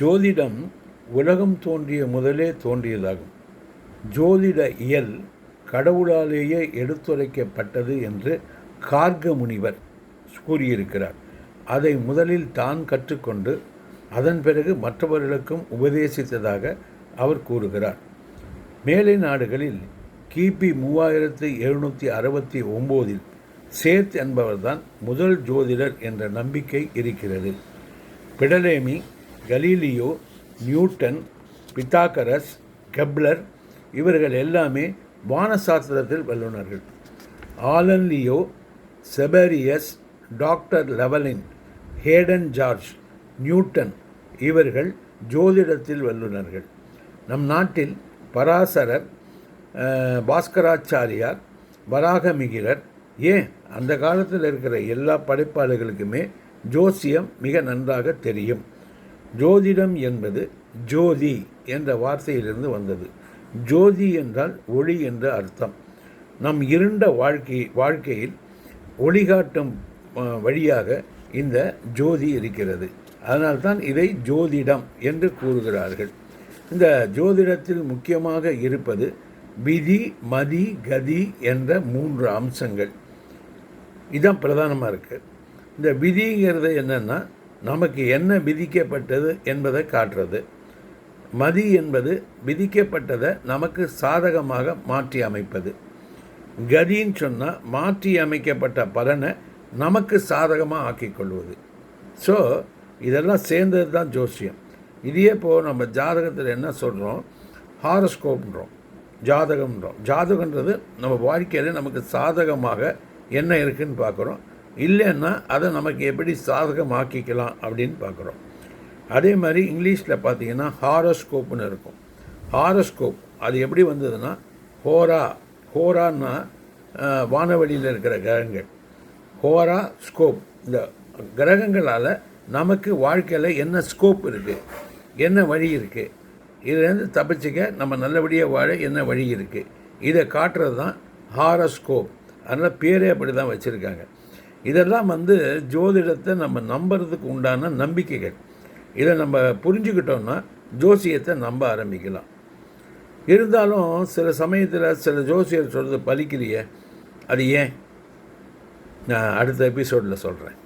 ஜோதிடம் உலகம் தோன்றிய முதலே தோன்றியதாகும். ஜோதிட இயல் கடவுளாலேயே எடுத்துரைக்கப்பட்டது என்று கார்க முனிவர் கூறியிருக்கிறார். அதை முதலில் தான் கற்றுக்கொண்டு அதன் பிறகு மற்றவர்களுக்கும் உபதேசித்ததாக அவர் கூறுகிறார். மேலை நாடுகளில் கிபி மூவாயிரத்து எழுநூற்றி அறுபத்தி ஒம்போதில் சேத் என்பவர்தான் முதல் ஜோதிடர் என்ற நம்பிக்கை இருக்கிறது. Ptolemy Galileo Newton Pythagoras Kepler இவர்கள் எல்லாமே வானசாஸ்திரத்தில் வல்லுநர்கள். Alan Leo Sepharial doctor Llewellyn Hayden George Newton இவர்கள் ஜோதிடத்தில் வல்லுநர்கள். நம் நாட்டில் பராசரர் பாஸ்கராச்சாரியார் வராகமிகிரர் ஏன் அந்த காலத்தில் இருக்கிற எல்லா படைப்பாளர்களுக்குமே ஜோசியம் மிக நன்றாக தெரியும். ஜோதிடம் என்பது ஜோதி என்ற வார்த்தையிலிருந்து வந்தது. ஜோதி என்றால் ஒளி என்ற அர்த்தம். நம் இருண்ட வாழ்க்கை வாழ்க்கையில் ஒளிகாட்டும் வழியாக இந்த ஜோதி இருக்கிறது. அதனால்தான் இதை ஜோதிடம் என்று கூறுகிறார்கள். இந்த ஜோதிடத்தில் முக்கியமாக இருப்பது விதி மதி கதி என்ற மூன்று அம்சங்கள். இதான் பிரதானமாக இருக்குது இந்த விதிங்கிறது என்னென்னா நமக்கு என்ன விதிக்கப்பட்டது என்பதை காட்டுறது. மதி என்பது விதிக்கப்பட்டதை நமக்கு சாதகமாக மாற்றி அமைப்பது. கதின்னு சொன்னால் மாற்றி அமைக்கப்பட்ட பலனை நமக்கு சாதகமாக ஆக்கிக்கொள்வது ஸோ இதெல்லாம் சேர்ந்தது தான் ஜோசியம். இதையே போல் நம்ம ஜாதகத்தில் என்ன சொல்கிறோம் ஹாரஸ்கோப்ன்றோம். ஜாதகம்ன்றோம். ஜாதகன்றது நம்ம வாழ்க்கையில் நமக்கு சாதகமாக என்ன இருக்குன்னு பார்க்குறோம். இல்லைன்னா அதை நமக்கு எப்படி சாதகமாக்கிக்கலாம் அப்படின்னு பார்க்குறோம். அதே மாதிரி இங்கிலீஷில் பார்த்தீங்கன்னா ஹாரோஸ்கோப்னு இருக்கும். ஹாரோஸ்கோப் அது எப்படி வந்ததுன்னா ஹோரா ஹோரான்னா வானவெளியில் இருக்கிற கிரகங்கள். ஹோரா ஸ்கோப் இந்த கிரகங்களால் நமக்கு வாழ்க்கையில் என்ன ஸ்கோப் இருக்குது என்ன வழி இருக்குது இதுலேருந்து தப்பிச்சுக்க நம்ம நல்லபடியாக வாழ என்ன வழி இருக்குது இதை காட்டுறது தான் ஹாரோஸ்கோப். அதனால் பேரே அப்படி தான் வச்சுருக்காங்க. இதெல்லாம் வந்து ஜோதிடத்தை நம்ம நம்புறதுக்கு உண்டான நம்பிக்கைகள். இதை நம்ம புரிஞ்சுக்கிட்டோம்னா ஜோசியத்தை நம்ப ஆரம்பிக்கலாம். இருந்தாலும் சில சமயத்தில் சில ஜோசியர் சொல்கிறது பலிக்கலையே அது ஏன்? நான் அடுத்த எபிசோடில் சொல்கிறேன்